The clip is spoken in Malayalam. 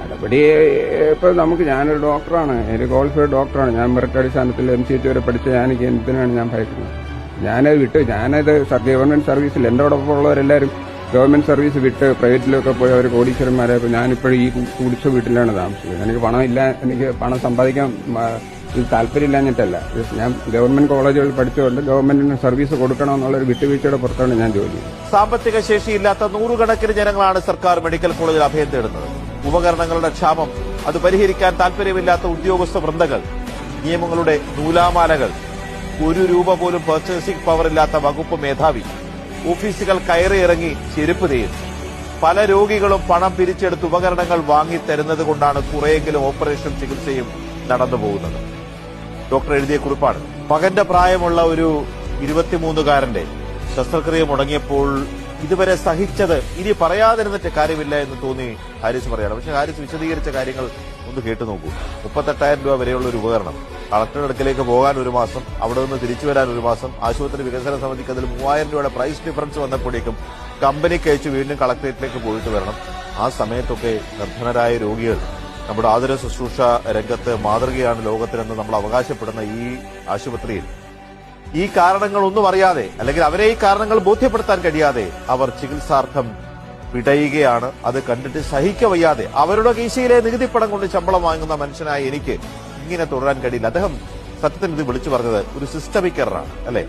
നടപടി ഇപ്പൊ നമുക്ക് ഞാനൊരു ഡോക്ടറാണ്. ഒരു ക്വാളിഫൈഡ് ഡോക്ടറാണ്. ഞാൻ മെറിറ്റ് അടിസ്ഥാനത്തിൽ എം സി എച്ച് വരെ പഠിച്ച ഞാൻ എന്തിനാണ് ഞാൻ ഭയക്കുന്നത്. ഞാനത് വിട്ട് ഞാനത് ഗവൺമെന്റ് സർവീസിൽ ഒപ്പം ഉള്ളവരെല്ലാവരും ഗവൺമെന്റ് സർവീസ് വിട്ട് പ്രൈവറ്റിലൊക്കെ പോയി അവർ കോടീശ്വരന്മാരായപ്പോൾ ഞാനിപ്പോഴും ഈ കുടിച്ച വീട്ടിലാണ് താമസിക്കുന്നത്. എനിക്ക് പണമില്ല എനിക്ക് പണം സമ്പാദിക്കാൻ ഇത് താല്പര്യമില്ലാഞ്ഞിട്ടല്ല ഞാൻ ഗവൺമെന്റ് കോളേജുകളിൽ പഠിച്ചുകൊണ്ട് ഗവൺമെന്റിന് സർവീസ് കൊടുക്കണമെന്നുള്ള ഒരു വിട്ടുവീഴ്ചയുടെ പുറത്താണ് ഞാൻ ജോലി സാമ്പത്തിക ശേഷിയില്ലാത്ത നൂറുകണക്കിന് ജനങ്ങളാണ് സർക്കാർ മെഡിക്കൽ കോളേജിൽ അഭയം തേടുന്നത്. ഉപകരണങ്ങളുടെ ക്ഷാമം അത് പരിഹരിക്കാൻ താൽപര്യമില്ലാത്ത ഉദ്യോഗസ്ഥ വൃന്ദകൾ നിയമങ്ങളുടെ നൂലാമാലകൾ ഒരു രൂപ പോലും പർച്ചേസിംഗ് പവർ ഇല്ലാത്ത വകുപ്പ് മേധാവി ഓഫീസുകൾ കയറിയിറങ്ങി ചെരുപ്പ് തേയുന്നു. പല രോഗികളും പണം പിരിച്ചെടുത്ത് ഉപകരണങ്ങൾ വാങ്ങി തരുന്നതുകൊണ്ടാണ് കുറെയെങ്കിലും ഓപ്പറേഷൻ ചികിത്സയും നടന്നു പോകുന്നത് ഡോക്ടർ എഴുതിയ കുറിപ്പാണ്. മകന്റെ പ്രായമുള്ള ഒരു ഇരുപത്തിമൂന്നുകാരന്റെ ശസ്ത്രക്രിയ മുടങ്ങിയപ്പോൾ ഇതുവരെ സഹിച്ചത് ഇനി പറയാതിരുന്നിട്ട് കാര്യമില്ല എന്ന് തോന്നി ഹാരിസ് പറയാണ് പക്ഷെ ഹാരിസ് വിശദീകരിച്ച കാര്യങ്ങൾ ഒന്ന് കേട്ടു നോക്കൂ. മുപ്പത്തെട്ടായിരം രൂപ വരെയുള്ള ഒരു ഉപകരണം. കളക്ടറുടെ അടുക്കലേക്ക് പോകാൻ ഒരു മാസം അവിടെ നിന്ന് തിരിച്ചു വരാൻ ഒരു മാസം ആശുപത്രി വികസന സമിതിക്ക് അതിൽ മൂവായിരം രൂപയുടെ പ്രൈസ് ഡിഫറൻസ് വന്നപ്പോഴേക്കും കമ്പനിക്ക് അയച്ച് വീണ്ടും കളക്ടറേറ്റിലേക്ക് പോയിട്ട് വരണം. ആ സമയത്തൊക്കെ നിർധനരായ രോഗികൾ നമ്മുടെ ആതുര ശുശ്രൂഷ രംഗത്ത് മാതൃകയാണ് ലോകത്തിനെന്ന് നമ്മൾ അവകാശപ്പെടുന്ന ഈ ആശുപത്രിയിൽ. ഈ കാരണങ്ങളൊന്നും അറിയാതെ അല്ലെങ്കിൽ അവരെ ഈ കാരണങ്ങൾ ബോധ്യപ്പെടുത്താൻ കഴിയാതെ അവർ ചികിത്സാർത്ഥം പിടയുകയാണ്. അത് കണ്ടിട്ട് സഹിക്കവയ്യാതെ അവരുടെ കീശയിലെ നികുതിപ്പണം കൊണ്ട് ശമ്പളം വാങ്ങുന്ന മനുഷ്യനായ എനിക്ക് ഇങ്ങനെ തുടരാൻ കഴിയില്ല. അദ്ദേഹം സത്യത്തിൽ ഇത് വിളിച്ചു പറഞ്ഞത് ഒരു സിസ്റ്റമിക് എററാണ് അല്ലെ?